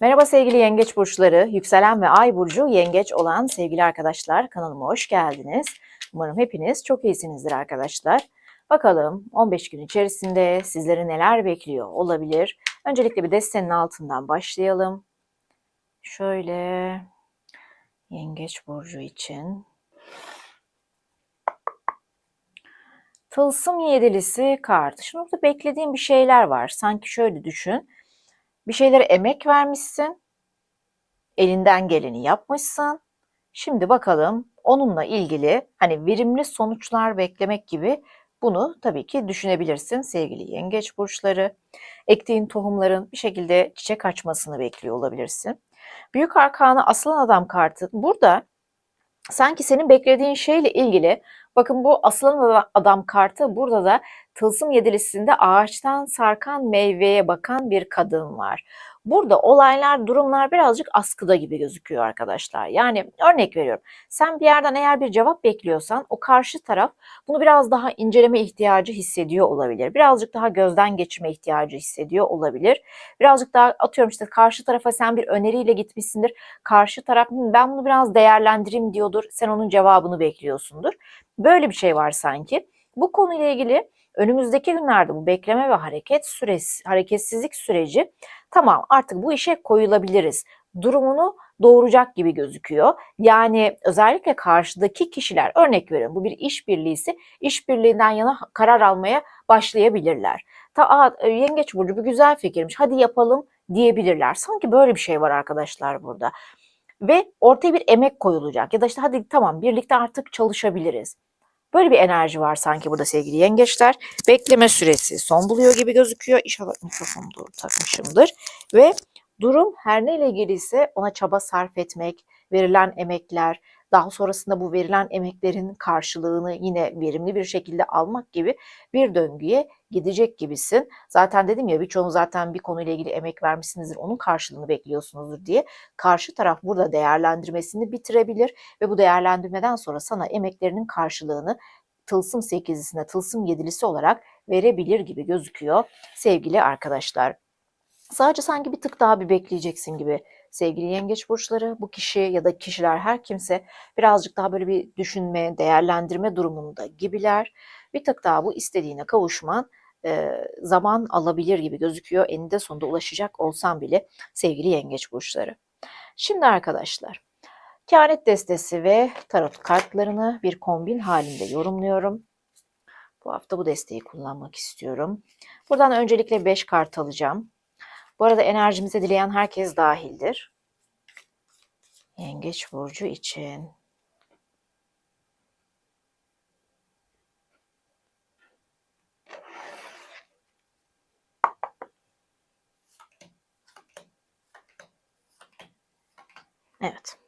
Merhaba sevgili yengeç burçları, yükselen ve ay burcu yengeç olan sevgili arkadaşlar kanalıma hoş geldiniz. Umarım hepiniz çok iyisinizdir arkadaşlar. Bakalım 15 gün içerisinde sizleri neler bekliyor olabilir. Öncelikle bir destenin altından başlayalım. Şöyle yengeç burcu için. Tılsım yedilisi kartı. Şimdi burada beklediğim bir şeyler var. Sanki şöyle düşün. Bir şeylere emek vermişsin. Elinden geleni yapmışsın. Şimdi bakalım onunla ilgili hani verimli sonuçlar beklemek gibi bunu tabii ki düşünebilirsin sevgili yengeç burçları. Ektiğin tohumların bir şekilde çiçek açmasını bekliyor olabilirsin. Büyük arkanı aslan adam kartı burada sanki senin beklediğin şeyle ilgili bakın bu aslan adam kartı burada da tılsım yedilisinde ağaçtan sarkan meyveye bakan bir kadın var. Burada olaylar, durumlar birazcık askıda gibi gözüküyor arkadaşlar. Yani örnek veriyorum. Sen bir yerden eğer bir cevap bekliyorsan o karşı taraf bunu biraz daha inceleme ihtiyacı hissediyor olabilir. Birazcık daha gözden geçirme ihtiyacı hissediyor olabilir. Birazcık daha atıyorum işte karşı tarafa sen bir öneriyle gitmişsindir. Karşı taraf ben bunu biraz değerlendireyim diyordur. Sen onun cevabını bekliyorsundur. Böyle bir şey var sanki. Bu konuyla ilgili önümüzdeki günlerde bu bekleme ve hareket süresi, hareketsizlik süreci tamam artık bu işe koyulabiliriz durumunu doğuracak gibi gözüküyor. Yani özellikle karşıdaki kişiler örnek veriyorum bu bir işbirliği ise işbirliğinden yana karar almaya başlayabilirler. Ta Aa, e, yengeç burcu bu güzel fikirmiş hadi yapalım diyebilirler. Sanki böyle bir şey var arkadaşlar burada. Ve ortaya bir emek koyulacak ya da işte hadi tamam birlikte artık çalışabiliriz. Böyle bir enerji var sanki burada sevgili yengeçler. Bekleme süresi son buluyor gibi gözüküyor. İnşallah mikrofonu doğru takmışımdır. Ve durum her neyle ilgiliyse ona çaba sarf etmek, verilen emekler, daha sonrasında bu verilen emeklerin karşılığını yine verimli bir şekilde almak gibi bir döngüye gidecek gibisin. Zaten dedim ya birçoğunuz zaten bir konuyla ilgili emek vermişsinizdir, onun karşılığını bekliyorsunuzdur diye. Karşı taraf burada değerlendirmesini bitirebilir ve bu değerlendirmeden sonra sana emeklerinin karşılığını tılsım sekizlisine, tılsım yedilisi olarak verebilir gibi gözüküyor sevgili arkadaşlar. Sadece sanki bir tık daha bir bekleyeceksin gibi sevgili yengeç burçları bu kişi ya da kişiler her kimse birazcık daha böyle bir düşünme, değerlendirme durumunda gibiler. Bir tık daha bu istediğine kavuşman e, zaman alabilir gibi gözüküyor. Eninde sonunda ulaşacak olsam bile sevgili yengeç burçları. Şimdi arkadaşlar kehanet destesi ve tarot kartlarını bir kombin halinde yorumluyorum. Bu hafta bu desteği kullanmak istiyorum. Buradan öncelikle 5 kart alacağım. Bu arada enerjimize dileyen herkes dahildir. Yengeç burcu için. Evet.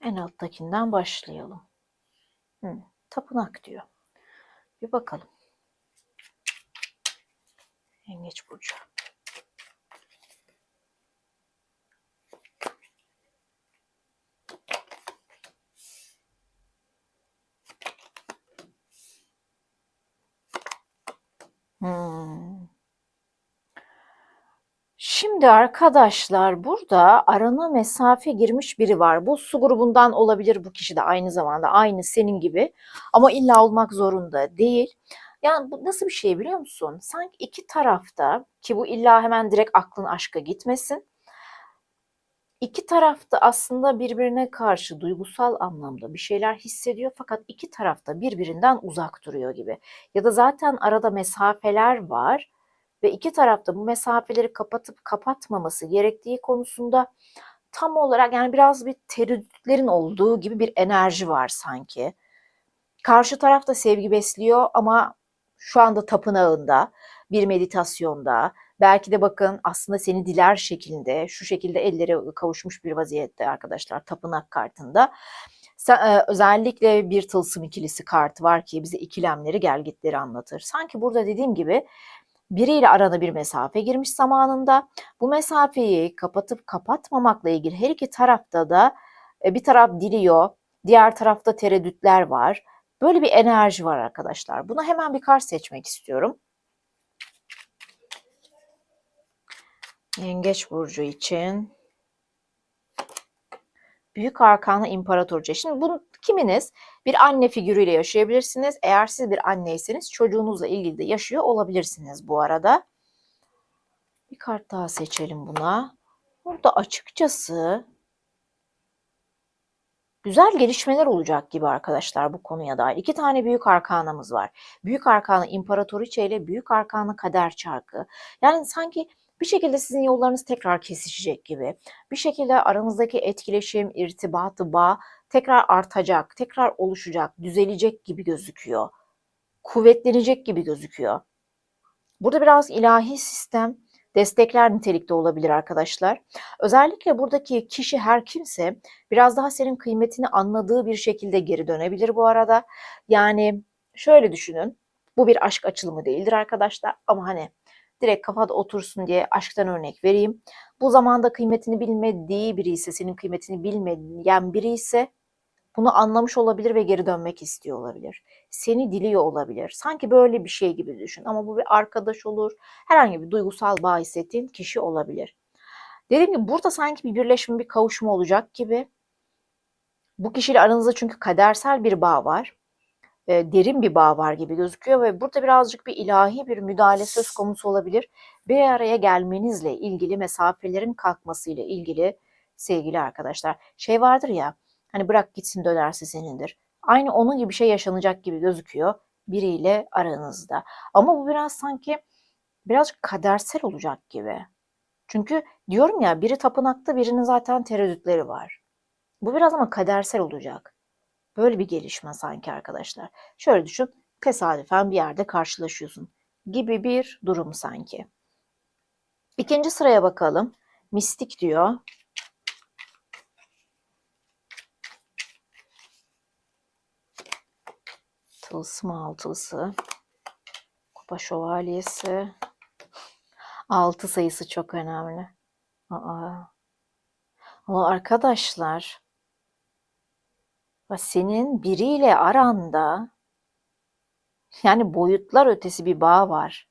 En alttakinden başlayalım. Hı, tapınak diyor. Bir bakalım. Yengeç burcu. Hmm. Şimdi arkadaşlar burada arana mesafe girmiş biri var. Bu su grubundan olabilir bu kişi de aynı zamanda aynı senin gibi ama illa olmak zorunda değil. Yani bu nasıl bir şey biliyor musun? Sanki iki tarafta ki bu illa hemen direkt aklın aşka gitmesin. İki tarafta aslında birbirine karşı duygusal anlamda bir şeyler hissediyor fakat iki tarafta birbirinden uzak duruyor gibi. Ya da zaten arada mesafeler var ve iki tarafta bu mesafeleri kapatıp kapatmaması gerektiği konusunda tam olarak yani biraz bir tereddütlerin olduğu gibi bir enerji var sanki. Karşı taraf da sevgi besliyor ama şu anda tapınağında, bir meditasyonda, belki de bakın aslında seni diler şeklinde, şu şekilde elleri kavuşmuş bir vaziyette arkadaşlar tapınak kartında. Sen, özellikle bir tılsım ikilisi kartı var ki bize ikilemleri, gelgitleri anlatır. Sanki burada dediğim gibi biriyle arana bir mesafe girmiş zamanında. Bu mesafeyi kapatıp kapatmamakla ilgili her iki tarafta da e, bir taraf diliyor, diğer tarafta tereddütler var. Böyle bir enerji var arkadaşlar. Buna hemen bir kart seçmek istiyorum. Yengeç burcu için Büyük Arkanlı İmparatorca. Şimdi bunu kiminiz bir anne figürüyle yaşayabilirsiniz. Eğer siz bir anneyseniz çocuğunuzla ilgili de yaşıyor olabilirsiniz bu arada. Bir kart daha seçelim buna. Burada açıkçası güzel gelişmeler olacak gibi arkadaşlar bu konuya dair. İki tane büyük arkanamız var. Büyük arkana imparatoriçe ile büyük arkana kader çarkı. Yani sanki bir şekilde sizin yollarınız tekrar kesişecek gibi. Bir şekilde aranızdaki etkileşim, irtibatı, bağ tekrar artacak, tekrar oluşacak, düzelecek gibi gözüküyor. Kuvvetlenecek gibi gözüküyor. Burada biraz ilahi sistem destekler nitelikte olabilir arkadaşlar. Özellikle buradaki kişi her kimse biraz daha senin kıymetini anladığı bir şekilde geri dönebilir bu arada. Yani şöyle düşünün. Bu bir aşk açılımı değildir arkadaşlar ama hani direkt kafada otursun diye aşktan örnek vereyim. Bu zamanda kıymetini bilmediği biri ise, senin kıymetini bilmeyen biri ise bunu anlamış olabilir ve geri dönmek istiyor olabilir. Seni diliyor olabilir. Sanki böyle bir şey gibi düşün. Ama bu bir arkadaş olur. Herhangi bir duygusal bağ hissettiğin kişi olabilir. Dediğim gibi burada sanki bir birleşme, bir kavuşma olacak gibi. Bu kişiyle aranızda çünkü kadersel bir bağ var. E, derin bir bağ var gibi gözüküyor ve burada birazcık bir ilahi bir müdahale söz konusu olabilir. Bir araya gelmenizle ilgili mesafelerin kalkmasıyla ilgili sevgili arkadaşlar. Şey vardır ya Hani bırak gitsin dönerse senindir. Aynı onun gibi şey yaşanacak gibi gözüküyor biriyle aranızda. Ama bu biraz sanki birazcık kadersel olacak gibi. Çünkü diyorum ya biri tapınakta birinin zaten tereddütleri var. Bu biraz ama kadersel olacak. Böyle bir gelişme sanki arkadaşlar. Şöyle düşün, tesadüfen bir yerde karşılaşıyorsun gibi bir durum sanki. İkinci sıraya bakalım. Mistik diyor. Tılsım altılısı. Kupa şövalyesi. Altı sayısı çok önemli. Aa. Ama arkadaşlar senin biriyle aranda yani boyutlar ötesi bir bağ var.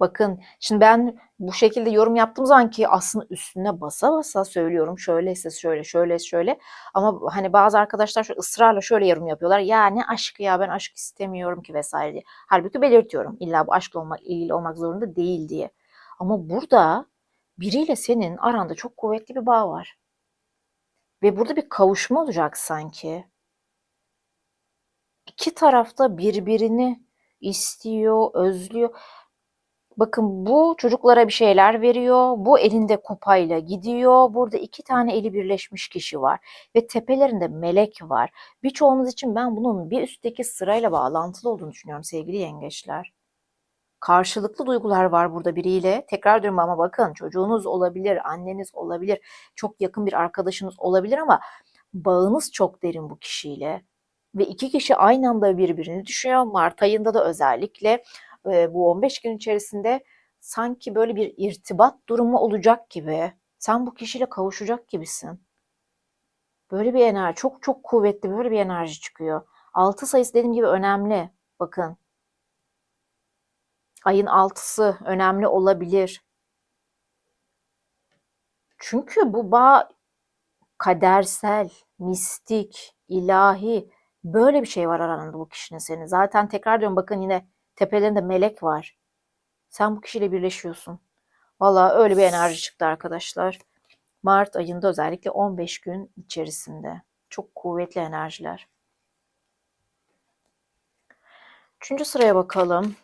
Bakın şimdi ben bu şekilde yorum yaptığım zaman ki aslında üstüne basa basa söylüyorum. Şöyleyse şöyle, şöyle şöyle. Ama hani bazı arkadaşlar şu ısrarla şöyle yorum yapıyorlar. Ya ne aşkı ya ben aşk istemiyorum ki vesaire diye. Halbuki belirtiyorum. İlla bu aşkla olmak, ilgili olmak zorunda değil diye. Ama burada biriyle senin aranda çok kuvvetli bir bağ var. Ve burada bir kavuşma olacak sanki. İki tarafta birbirini istiyor, özlüyor. Bakın bu çocuklara bir şeyler veriyor. Bu elinde kupayla gidiyor. Burada iki tane eli birleşmiş kişi var. Ve tepelerinde melek var. Birçoğunuz için ben bunun bir üstteki sırayla bağlantılı olduğunu düşünüyorum sevgili yengeçler. Karşılıklı duygular var burada biriyle. Tekrar diyorum ama bakın çocuğunuz olabilir, anneniz olabilir, çok yakın bir arkadaşınız olabilir ama bağınız çok derin bu kişiyle. Ve iki kişi aynı anda birbirini düşünüyor. Mart ayında da özellikle bu 15 gün içerisinde sanki böyle bir irtibat durumu olacak gibi. Sen bu kişiyle kavuşacak gibisin. Böyle bir enerji, çok çok kuvvetli böyle bir enerji çıkıyor. 6 sayısı dediğim gibi önemli. Bakın. Ayın 6'sı önemli olabilir. Çünkü bu bağ kadersel, mistik, ilahi böyle bir şey var aranda bu kişinin senin. Zaten tekrar diyorum bakın yine Tepelerinde melek var. Sen bu kişiyle birleşiyorsun. Valla öyle bir enerji çıktı arkadaşlar. Mart ayında özellikle 15 gün içerisinde. Çok kuvvetli enerjiler. Üçüncü sıraya bakalım.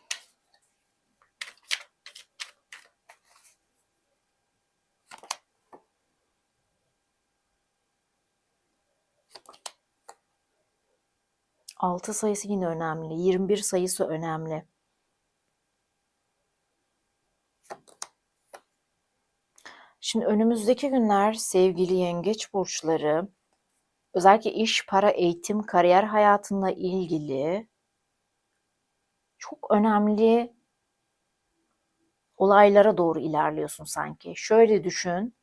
Altı sayısı yine önemli. 21 sayısı önemli. Şimdi önümüzdeki günler sevgili yengeç burçları özellikle iş, para, eğitim, kariyer hayatında ilgili çok önemli olaylara doğru ilerliyorsun sanki. Şöyle düşün.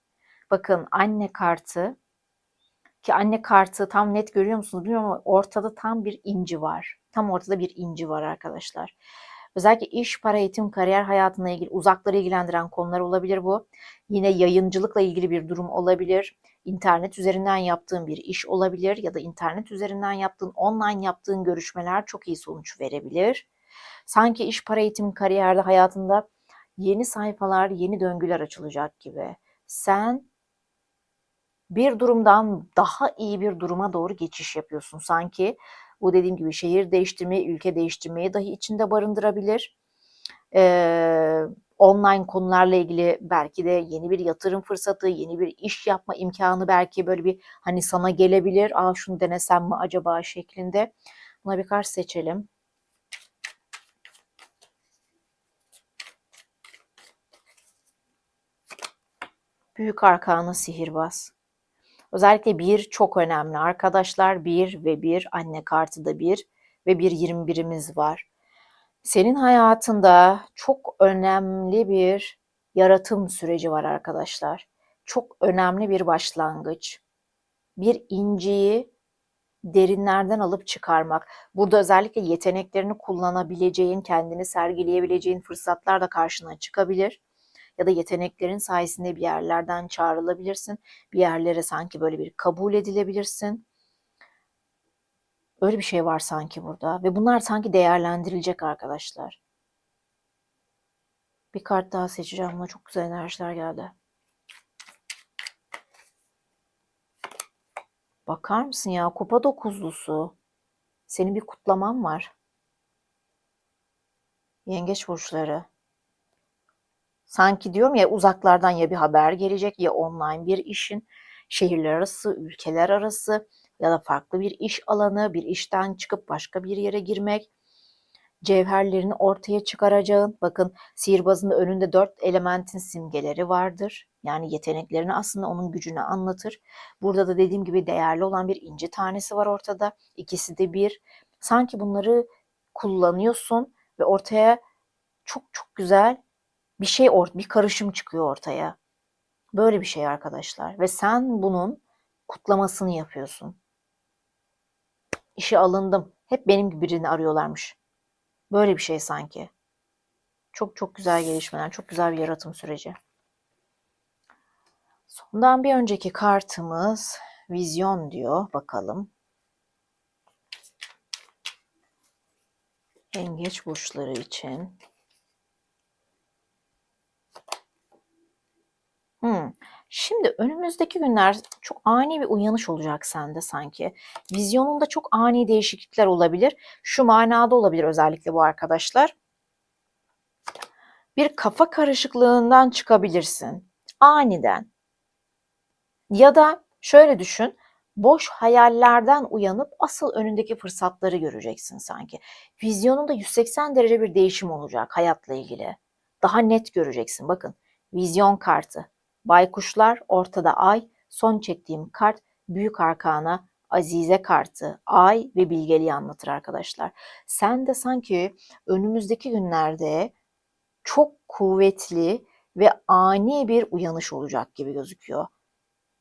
Bakın anne kartı ki anne kartı tam net görüyor musunuz bilmiyorum ama ortada tam bir inci var. Tam ortada bir inci var arkadaşlar. Özellikle iş, para, eğitim, kariyer hayatına ilgili uzakları ilgilendiren konular olabilir bu. Yine yayıncılıkla ilgili bir durum olabilir. İnternet üzerinden yaptığın bir iş olabilir ya da internet üzerinden yaptığın, online yaptığın görüşmeler çok iyi sonuç verebilir. Sanki iş, para, eğitim, kariyerde hayatında yeni sayfalar, yeni döngüler açılacak gibi. Sen bir durumdan daha iyi bir duruma doğru geçiş yapıyorsun. Sanki bu dediğim gibi şehir değiştirmeyi, ülke değiştirmeyi dahi içinde barındırabilir. Ee, online konularla ilgili belki de yeni bir yatırım fırsatı, yeni bir iş yapma imkanı belki böyle bir hani sana gelebilir. Aa şunu denesem mi acaba şeklinde. Buna bir kart seçelim. Büyük Arkana Sihirbaz. Özellikle bir çok önemli arkadaşlar. Bir ve bir anne kartı da bir ve bir 21'imiz var. Senin hayatında çok önemli bir yaratım süreci var arkadaşlar. Çok önemli bir başlangıç. Bir inciyi derinlerden alıp çıkarmak. Burada özellikle yeteneklerini kullanabileceğin, kendini sergileyebileceğin fırsatlar da karşına çıkabilir ya da yeteneklerin sayesinde bir yerlerden çağrılabilirsin. Bir yerlere sanki böyle bir kabul edilebilirsin. Öyle bir şey var sanki burada ve bunlar sanki değerlendirilecek arkadaşlar. Bir kart daha seçeceğim ama çok güzel enerjiler geldi. Bakar mısın ya kupa dokuzlusu. Senin bir kutlaman var. Yengeç burçları. Sanki diyorum ya uzaklardan ya bir haber gelecek ya online bir işin şehirler arası, ülkeler arası ya da farklı bir iş alanı, bir işten çıkıp başka bir yere girmek, cevherlerini ortaya çıkaracağın, bakın sihirbazın önünde dört elementin simgeleri vardır. Yani yeteneklerini aslında onun gücünü anlatır. Burada da dediğim gibi değerli olan bir inci tanesi var ortada. İkisi de bir. Sanki bunları kullanıyorsun ve ortaya çok çok güzel bir şey ort bir karışım çıkıyor ortaya. Böyle bir şey arkadaşlar ve sen bunun kutlamasını yapıyorsun. İşe alındım. Hep benim gibi birini arıyorlarmış. Böyle bir şey sanki. Çok çok güzel gelişmeler, çok güzel bir yaratım süreci. Sondan bir önceki kartımız vizyon diyor. Bakalım. Yengeç burçları için Hımm. Şimdi önümüzdeki günler çok ani bir uyanış olacak sende sanki. Vizyonunda çok ani değişiklikler olabilir. Şu manada olabilir özellikle bu arkadaşlar. Bir kafa karışıklığından çıkabilirsin aniden. Ya da şöyle düşün, boş hayallerden uyanıp asıl önündeki fırsatları göreceksin sanki. Vizyonunda 180 derece bir değişim olacak hayatla ilgili. Daha net göreceksin. Bakın, vizyon kartı. Baykuşlar, ortada ay, son çektiğim kart büyük arkana Azize kartı, ay ve bilgeliği anlatır arkadaşlar. Sen de sanki önümüzdeki günlerde çok kuvvetli ve ani bir uyanış olacak gibi gözüküyor.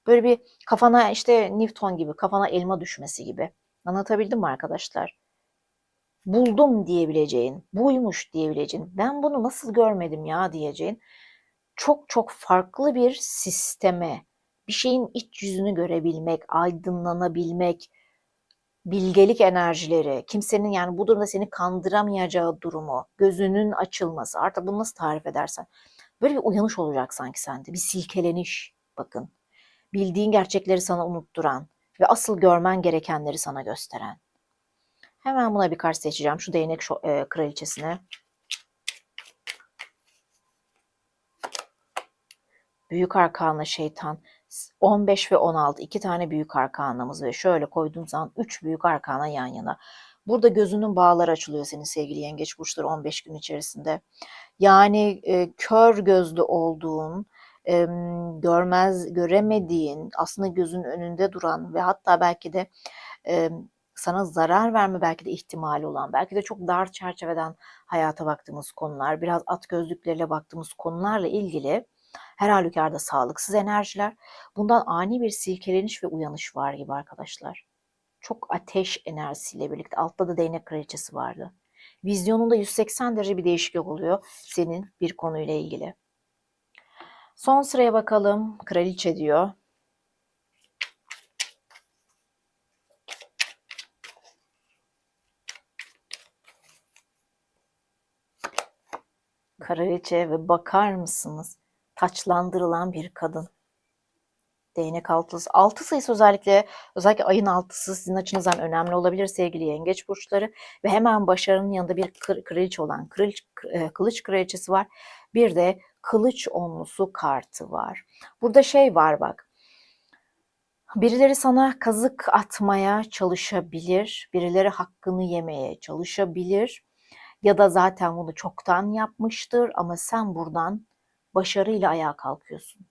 Böyle bir kafana işte Newton gibi, kafana elma düşmesi gibi. Anlatabildim mi arkadaşlar? Buldum diyebileceğin, buymuş diyebileceğin, ben bunu nasıl görmedim ya diyeceğin çok çok farklı bir sisteme, bir şeyin iç yüzünü görebilmek, aydınlanabilmek, bilgelik enerjileri, kimsenin yani bu durumda seni kandıramayacağı durumu, gözünün açılması, artık bunu nasıl tarif edersen. Böyle bir uyanış olacak sanki sende, bir silkeleniş bakın. Bildiğin gerçekleri sana unutturan ve asıl görmen gerekenleri sana gösteren. Hemen buna bir kart seçeceğim. Şu değnek e, kraliçesine. Büyük arkana şeytan 15 ve 16 iki tane büyük arkanamız ve şöyle koyduğum zaman 3 büyük arkana yan yana. Burada gözünün bağları açılıyor senin sevgili yengeç burçları 15 gün içerisinde. Yani e, kör gözlü olduğun, e, görmez göremediğin, aslında gözün önünde duran ve hatta belki de e, sana zarar verme belki de ihtimali olan, belki de çok dar çerçeveden hayata baktığımız konular, biraz at gözlükleriyle baktığımız konularla ilgili her halükarda sağlıksız enerjiler. Bundan ani bir silkeleniş ve uyanış var gibi arkadaşlar. Çok ateş enerjisiyle birlikte. Altta da değnek kraliçesi vardı. Vizyonunda 180 derece bir değişiklik oluyor senin bir konuyla ilgili. Son sıraya bakalım. Kraliçe diyor. Kraliçe ve bakar mısınız? Taçlandırılan bir kadın. Değnek altısı. Altı sayısı özellikle özellikle ayın altısı sizin açınızdan önemli olabilir sevgili yengeç burçları. Ve hemen başarının yanında bir kraliçe olan kılıç, e, kılıç kraliçesi var. Bir de kılıç onlusu kartı var. Burada şey var bak. Birileri sana kazık atmaya çalışabilir. Birileri hakkını yemeye çalışabilir. Ya da zaten bunu çoktan yapmıştır ama sen buradan başarıyla ayağa kalkıyorsun.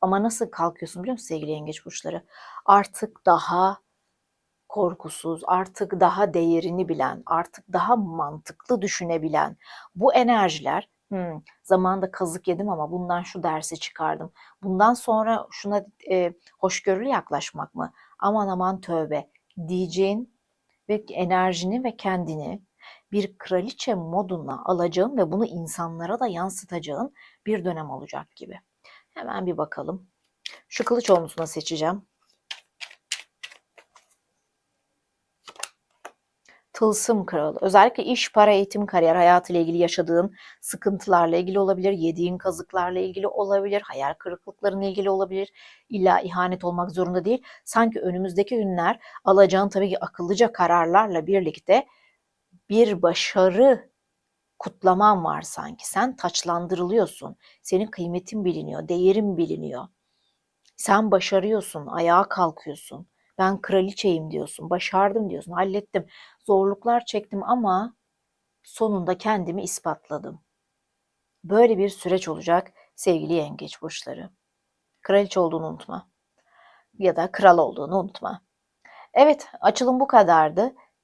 Ama nasıl kalkıyorsun biliyor musun sevgili yengeç burçları? Artık daha korkusuz, artık daha değerini bilen, artık daha mantıklı düşünebilen bu enerjiler hmm, zamanında kazık yedim ama bundan şu dersi çıkardım. Bundan sonra şuna e, hoşgörülü yaklaşmak mı? Aman aman tövbe diyeceğin ve enerjini ve kendini bir kraliçe moduna alacağın ve bunu insanlara da yansıtacağın bir dönem olacak gibi. Hemen bir bakalım. Şu kılıç omzuna seçeceğim. Tılsım kralı. Özellikle iş, para, eğitim, kariyer hayatıyla ilgili yaşadığın sıkıntılarla ilgili olabilir. Yediğin kazıklarla ilgili olabilir. Hayal kırıklıklarına ilgili olabilir. İlla ihanet olmak zorunda değil. Sanki önümüzdeki günler alacağın tabii ki akıllıca kararlarla birlikte bir başarı kutlaman var sanki. Sen taçlandırılıyorsun. Senin kıymetin biliniyor, değerin biliniyor. Sen başarıyorsun, ayağa kalkıyorsun. Ben kraliçeyim diyorsun, başardım diyorsun, hallettim. Zorluklar çektim ama sonunda kendimi ispatladım. Böyle bir süreç olacak sevgili yengeç burçları. Kraliçe olduğunu unutma. Ya da kral olduğunu unutma. Evet, açılım bu kadardı.